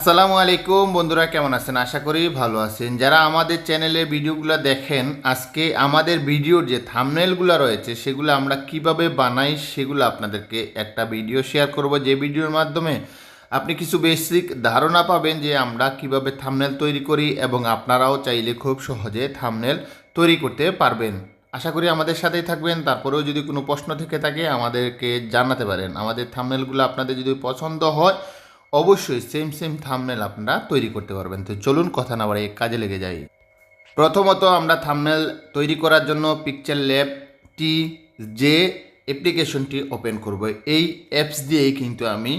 আসসালামু আলাইকুম বন্ধুরা, কেমন আছেন? আশা করি ভালো আছেন। যারা আমাদের চ্যানেলে ভিডিওগুলো দেখেন, আজকে আমাদের ভিডিওর যে থামনেলগুলো রয়েছে, সেগুলো আমরা কীভাবে বানাই, সেগুলো আপনাদেরকে একটা ভিডিও শেয়ার করব। যে ভিডিওর মাধ্যমে আপনি কিছু বেসিক ধারণা পাবেন যে আমরা কীভাবে থামনেল তৈরি করি এবং আপনারাও চাইলে খুব সহজে থামনেল তৈরি করতে পারবেন। আশা করি আমাদের সাথেই থাকবেন। তারপরেও যদি কোনো প্রশ্ন থেকে থাকে, আমাদেরকে জানাতে পারেন। আমাদের থামনেলগুলো আপনাদের যদি পছন্দ হয় অবশ্যই সেম সেম থামনেল আপনারা তৈরি করতে পারবেন। তো চলুন কথা না বাড়িয়ে কাজে লেগে যাই। প্রথমত আমরা থামনেল তৈরি করার জন্য পিকচার ল্যাব টি যে অ্যাপ্লিকেশনটি ওপেন করব। এই অ্যাপস দিয়েই কিন্তু আমি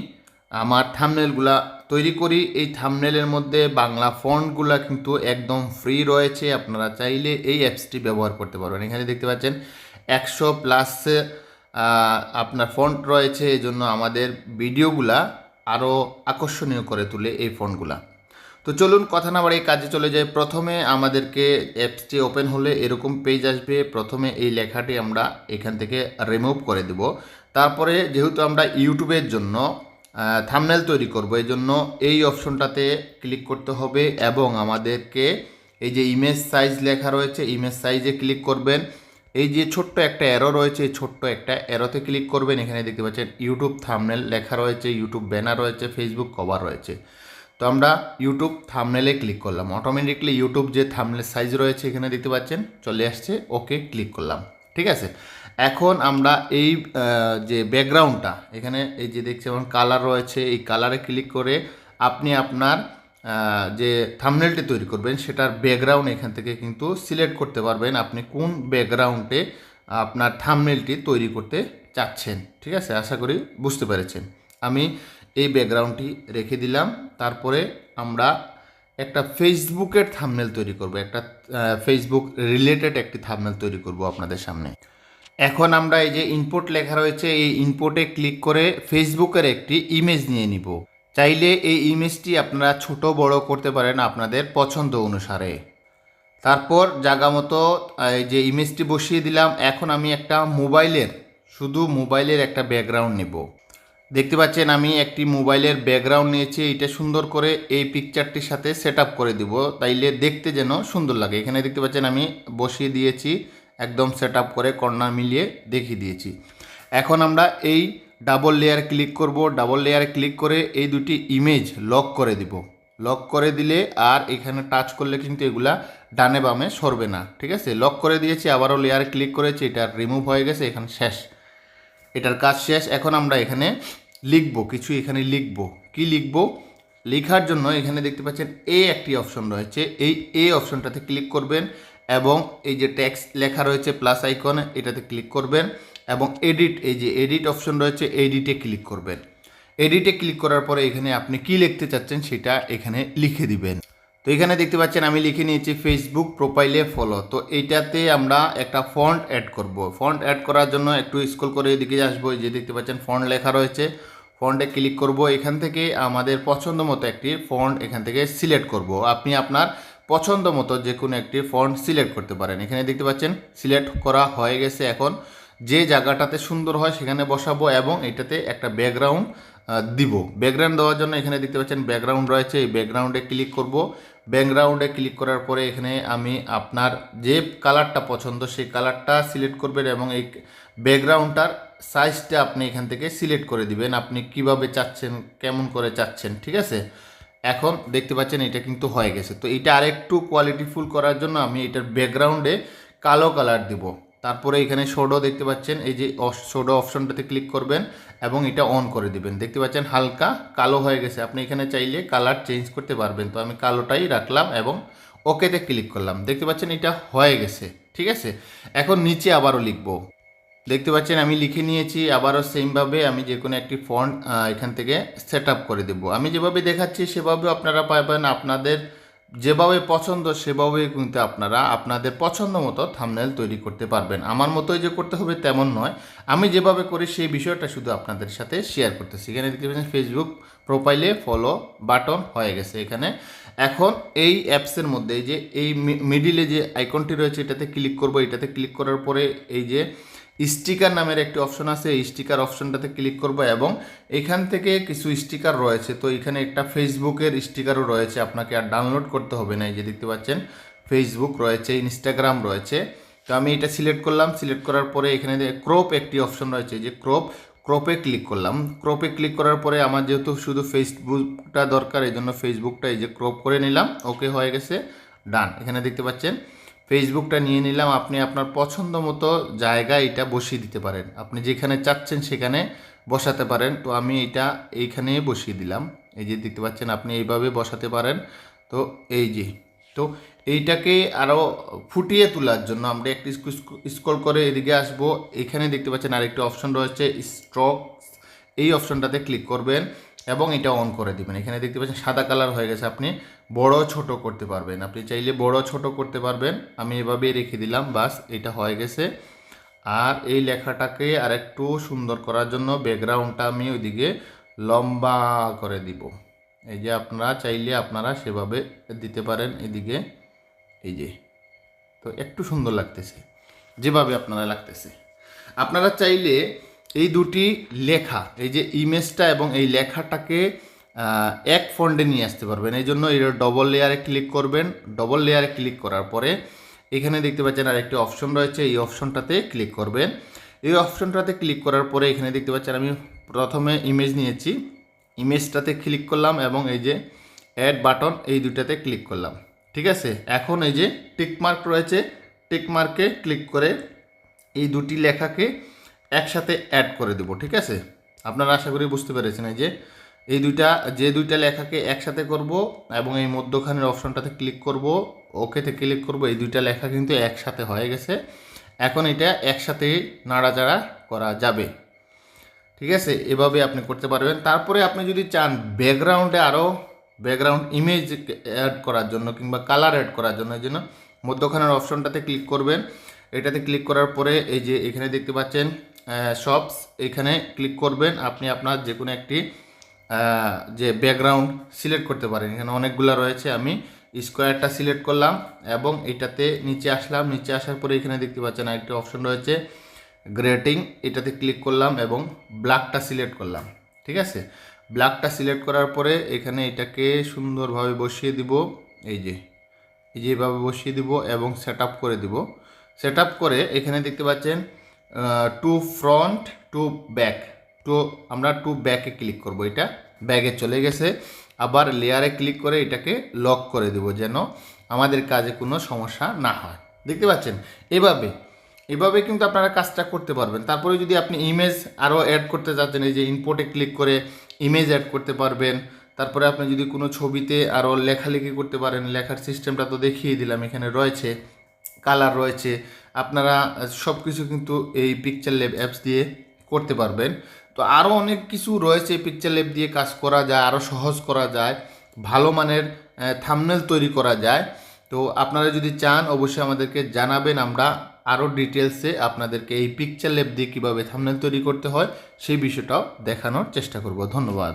আমার থামনেলগুলা তৈরি করি। এই থামনেলের মধ্যে বাংলা ফন্টগুলা কিন্তু একদম ফ্রি রয়েছে। আপনারা চাইলে এই অ্যাপসটি ব্যবহার করতে পারবেন। এখানে দেখতে পাচ্ছেন একশো প্লাস আপনার ফন্ট রয়েছে। এই জন্য আমাদের ভিডিওগুলা আরও আকর্ষণীয় করে তোলে এই ফন্টগুলা তো চলুন কথা না বাড়িয়ে কাজে চলে যাই। প্রথমে আমাদেরকে অ্যাপসটি ওপেন হলে এরকম পেজ আসবে। প্রথমে এই লেখাটি আমরা এখান থেকে রিমুভ করে দেব। তারপরে যেহেতু আমরা ইউটিউবের জন্য থামনেল তৈরি করব এই জন্য এই অপশনটাতে ক্লিক করতে হবে এবং আমাদেরকে এই যে ইমেজ সাইজ লেখা রয়েছে ইমেজ সাইজে ক্লিক করবেন। এই যে ছোট্ট একটা অ্যারো রয়েছে, এই ছোট্ট একটা অ্যারোতে ক্লিক করবেন, এখানে দেখতে পাচ্ছেন ইউটিউব থামনেল লেখা রয়েছে ইউটিউব ব্যানার রয়েছে ফেসবুক কভার রয়েছে। তো আমরা ইউটিউব থামনেলে ক্লিক করলাম। অটোমেটিকলি ইউটিউব যে থামনেল সাইজ রয়েছে, এখানে দেখতে পাচ্ছেন চলে আসছে ওকে ক্লিক করলাম। ঠিক আছে? এখন আমরা এই যে ব্যাকগ্রাউন্ডটা এখানে এই যে দেখছি যেমন কালার রয়েছে, এই কালারে ক্লিক করে আপনি আপনার যে থামনেলটি তৈরি করবেন, সেটার ব্যাকগ্রাউন্ড এখান থেকে কিন্তু সিলেক্ট করতে পারবেন আপনি কোন ব্যাকগ্রাউন্ডে আপনার থামনেলটি তৈরি করতে চাচ্ছেন। ঠিক আছে? আশা করি বুঝতে পেরেছেন। আমি এই ব্যাকগ্রাউন্ডটি রেখে দিলাম। তারপরে আমরা একটা ফেসবুকের থামনেল তৈরি করব। একটা ফেসবুক রিলেটেড একটি থামনেল তৈরি করব আপনাদের সামনে। এখন আমরা এই যে ইনপুট লেখা রয়েছে, এই ইনপুটে ক্লিক করে ফেসবুকের একটি ইমেজ নিয়ে নিব। চাইলে এই ইমেজটি আপনারা ছোট, বড় করতে পারেন আপনাদের পছন্দ অনুসারে। তারপর জায়গা মতো যে ইমেজটি বসিয়ে দিলাম, এখন আমি একটা মোবাইলের, শুধু মোবাইলের একটা ব্যাকগ্রাউন্ড নেব। দেখতে পাচ্ছেন আমি একটি মোবাইলের ব্যাকগ্রাউন্ড নিয়েছি এটা সুন্দর করে এই পিকচারটির সাথে সেট করে দিব, তাইলে দেখতে যেন সুন্দর লাগে। এখানে দেখতে পাচ্ছেন আমি বসিয়ে দিয়েছি, একদম সেট করে কর্নার মিলিয়ে দেখিয়ে দিয়েছি। এখন আমরা এই ডাবল লেয়ার ক্লিক করব, ডাবল লেয়ারে ক্লিক করে এই দুটি ইমেজ লক করে দিব। লক করে দিলে আর এখানে টাচ করলে কিন্তু এগুলা ডানে বামে সরবে না, ঠিক আছে? লক করে দিয়েছি, আবারও লেয়ারে ক্লিক করেছি, এটা রিমুভ হয়ে গেছে, এখানে শেষ। এটার কাজ শেষ, এখন আমরা এখানে লিখব, কিছু এখানে লিখব। কি লিখব? লেখার জন্য এখানে দেখতে পাচ্ছেন এ একটি অপশন রয়েছে, এই এ অপশনটাতে ক্লিক করবেন এবং এই যে ট্যাক্স লেখা রয়েছে প্লাস আইকন এটাতে ক্লিক করবেন। এবং এডিট এই যে এডিট অপশন রয়েছে এডিটে ক্লিক করবেন। এডিটে ক্লিক করার পরে এখানে আপনি কি লিখতে চাচ্ছেন সেটা এখানে লিখে দিবেন। তো এখানে দেখতে পাচ্ছেন আমি লিখে নিয়েছি ফেসবুক প্রোফাইলে ফলো তো এইটাতে আমরা একটা ফন্ট অ্যাড করব। ফন্ট অ্যাড করার জন্য একটু স্ক্রল করে এদিকে আসব যে দেখতে পাচ্ছেন ফন্ট লেখা রয়েছে। ফন্টে ক্লিক করব, এখান থেকে আমাদের পছন্দ মতো একটি ফন্ট এখান থেকে সিলেক্ট করব। আপনি আপনার পছন্দ মতো যে কোনো একটি ফন্ট সিলেক্ট করতে পারেন। এখানে দেখতে পাচ্ছেন সিলেক্ট করা হয়ে গেছে এখন। যে জায়গাটাতে সুন্দর হয় সেখানে বসাবো এবং এটাতে একটা ব্যাকগ্রাউন্ড দিব। ব্যাকগ্রাউন্ড দেওয়ার জন্য এখানে দেখতে পাচ্ছেন ব্যাকগ্রাউন্ড রয়েছে। এই ব্যাকগ্রাউন্ডে ক্লিক করব। ব্যাকগ্রাউন্ডে ক্লিক করার পরে এখানে আমি আপনার যে কালারটা পছন্দ সেই কালারটা সিলেক্ট করবেন এবং এই ব্যাকগ্রাউন্ডটার সাইজটা আপনি এখান থেকে সিলেক্ট করে দিবেন। আপনি কীভাবে চাচ্ছেন, কেমন করে চাচ্ছেন, ঠিক আছে? এখন দেখতে পাচ্ছেন এটা কিন্তু হয়ে গেছে। তো এটা আরেকটু কোয়ালিটিফুল করার জন্য আমি এটার ব্যাকগ্রাউন্ডে কালো কালার দিব। তারপরে এখানে শোডো দেখতে পাচ্ছেন, এই যে শোডো অপশনটাতে ক্লিক করবেন এবং এটা অন করে দিবেন। দেখতে পাচ্ছেন হালকা কালো হয়ে গেছে। আপনি এখানে চাইলে কালার চেঞ্জ করতে পারবেন। তো আমি কালোটাই রাখলাম এবং ওকেতে ক্লিক করলাম। দেখতে পাচ্ছেন এটা হয়ে গেছে, ঠিক আছে? এখন নিচে আবারও লিখব। দেখতে পাচ্ছেন আমি লিখে নিয়েছি, আবারও সেমভাবে আমি যে কোনো একটি ফন্ট এখান থেকে সেট করে দেবো। আমি যেভাবে দেখাচ্ছি সেভাবে আপনারা পাবেন। আপনাদের যেভাবে পছন্দ সেভাবেই কিন্তু আপনারা আপনাদের পছন্দ মতো থামনেল তৈরি করতে পারবেন। আমার মতোই যে করতে হবে তেমন নয়। আমি যেভাবে করি সেই বিষয়টা শুধু আপনাদের সাথে শেয়ার করতেছি। এখানে দেখতে পাচ্ছেন ফেসবুক প্রোফাইলে ফলো বাটন হয়ে গেছে এখানে। এখন এই অ্যাপসের মধ্যে যে, এই মিডিলে যে আইকনটি রয়েছে এটাতে ক্লিক করব। এটাতে ক্লিক করার পরে এই যে স্টিকার নামের একটি অপশন আছে, এই স্টিকার অপশনটাতে ক্লিক করব এবং এখান থেকে কিছু স্টিকার রয়েছে। তো এখানে একটা ফেসবুকের স্টিকারও রয়েছে, আপনাকে আর ডাউনলোড করতে হবে না, এই যে দেখতে পাচ্ছেন ফেসবুক রয়েছে ইনস্টাগ্রাম রয়েছে। তো আমি এটা সিলেক্ট করলাম সিলেক্ট করার পরে এখানে ক্রপ একটি অপশন রয়েছে যে ক্রপ ক্রপে ক্লিক করলাম। ক্রপে ক্লিক করার পরে আমার যেহেতু শুধু ফেসবুকটা দরকার, এই জন্য ফেসবুকটা এই যে ক্রপ করে নিলাম ওকে হয়ে গেছে ডান এখানে দেখতে পাচ্ছেন ফেসবুকটা নিয়ে নিলাম, আপনি আপনার পছন্দ মতো জায়গায় এটা বসিয়ে দিতে পারেন। আপনি যেখানে চাচ্ছেন সেখানে বসাতে পারেন। তো আমি এটা এইখানে বসিয়ে দিলাম। এই যে দেখতে পাচ্ছেন, আপনি এইভাবে বসাতে পারেন। তো এই যে, তো এইটাকে আরও ফুটিয়ে তোলার জন্য আমরা একটু স্ক্রল করে এদিকে আসব। এখানে দেখতে পাচ্ছেন আরেকটি অপশন রয়েছে স্ট্রোক এই অপশনটাতে ক্লিক করবেন। এবং এটা অন করে দিবেন। এখানে দেখতে পাচ্ছেন সাদা কালার হয়ে গেছে। আপনি বড়, ছোট করতে পারবেন। আপনি চাইলে বড়, ছোট করতে পারবেন। আমি এভাবে রেখে দিলাম, বাস এটা হয়ে গেছে। আর এই লেখাটাকে আরেকটু সুন্দর করার জন্য ব্যাকগ্রাউন্ডটা আমি ওইদিকে লম্বা করে দিব। এই যে আপনারা চাইলে আপনারা সেভাবে দিতে পারেন এদিকে। এই যে, তো একটু সুন্দর লাগতেছে, যেভাবে আপনারা লাগতেছে। আপনারা চাইলে এই দুটি লেখা, এই যে ইমেজটা এবং এই লেখাটাকে এক ফন্ডে নিয়ে আসতে পারবেন। এই জন্য এর ডবল লেয়ারে ক্লিক করবেন। ডবল লেয়ারে ক্লিক করার পরে এখানে দেখতে পাচ্ছেন আরেকটি অপশন রয়েছে। এই অপশনটাতে ক্লিক করবেন। এই অপশনটাতে ক্লিক করার পরে এখানে দেখতে পাচ্ছেন আমি প্রথমে ইমেজ নিয়েছি। ইমেজটাতে ক্লিক করলাম এবং এই যে অ্যাড বাটন এই দুটাতে ক্লিক করলাম। ঠিক আছে? এখন এই যে টিক মার্ক রয়েছে। টিক মার্কে ক্লিক করে এই দুটি লেখাকে একসাথে অ্যাড করে দেবো, ঠিক আছে? আপনারা আশা করি বুঝতে পেরেছেন এই যে, এই দুইটা, যে দুইটা লেখাকে একসাথে করব এবং এই মধ্যখানের অপশনটাতে ক্লিক করব, ওকেতে ক্লিক করব, এই দুইটা লেখা কিন্তু একসাথে হয়ে গেছে। এখন এটা একসাথে নাড়াচাড়া করা যাবে। ঠিক আছে? এভাবে আপনি করতে পারবেন। তারপরে আপনি যদি চান ব্যাকগ্রাউন্ডে আরও ব্যাকগ্রাউন্ড ইমেজ অ্যাড করার জন্য কিংবা কালার অ্যাড করার জন্য, এই জন্য মধ্যখানের অপশনটাতে ক্লিক করবেন। এটাতে ক্লিক করার পরে এই যে এখানে দেখতে পাচ্ছেন শপস এখানে ক্লিক করবেন। আপনি আপনার যে কোনো একটি যে ব্যাকগ্রাউন্ড সিলেক্ট করতে পারেন। এখানে অনেকগুলো রয়েছে। আমি স্কোয়ারটা সিলেক্ট করলাম এবং এটাতে নিচে আসলাম। নিচে আসার পরে এখানে দেখতে পাচ্ছেন আরেকটি অপশন রয়েছে গ্রেটিং এটাতে ক্লিক করলাম এবং ব্ল্যাকটা সিলেক্ট করলাম। ঠিক আছে? ব্ল্যাকটা সিলেক্ট করার পরে এখানে এটাকে সুন্দরভাবে বসিয়ে দিব। এই যে এই যে এভাবে বসিয়ে দিব এবং সেট করে দিব। সেট করে এখানে দেখতে পাচ্ছেন to front to back to আমরা টু ব্যাকে ক্লিক করব এটা। ব্যাগে চলে গেছে। আবার লেয়ারে ক্লিক করে এটাকে লক করে দেব যেন আমাদের কাজে কোনো সমস্যা না হয়। দেখতে পাচ্ছেন? এভাবে। এভাবে কিন্তু আপনারা কাজটা করতে পারবেন। তারপরে যদি আপনি ইমেজ আরও অ্যাড করতে চাচ্ছেন, এই যে ইনপোর্টে ক্লিক করে ইমেজ অ্যাড করতে পারবেন। তারপরে আপনি যদি কোনো ছবিতে আরও লেখালেখি করতে পারেন, লেখার সিস্টেমটা তো দেখিয়ে দিলাম, এখানে রয়েছে কালার রয়েছে আপনারা সব কিছু কিন্তু এই পিকচার ল্যাব অ্যাপস দিয়ে করতে পারবেন। তো আরও অনেক কিছু রয়েছে পিকচার ল্যাব দিয়ে কাজ করা যায় আরও সহজ করা যায়, ভালো মানের থামনেল তৈরি করা যায়। তো আপনারা যদি চান, অবশ্যই আমাদেরকে জানাবেন, আমরা আরও ডিটেলসে আপনাদেরকে এই পিকচার ল্যাব দিয়ে কীভাবে থামনেল তৈরি করতে হয়, সেই বিষয়টাও দেখানোর চেষ্টা করব। ধন্যবাদ।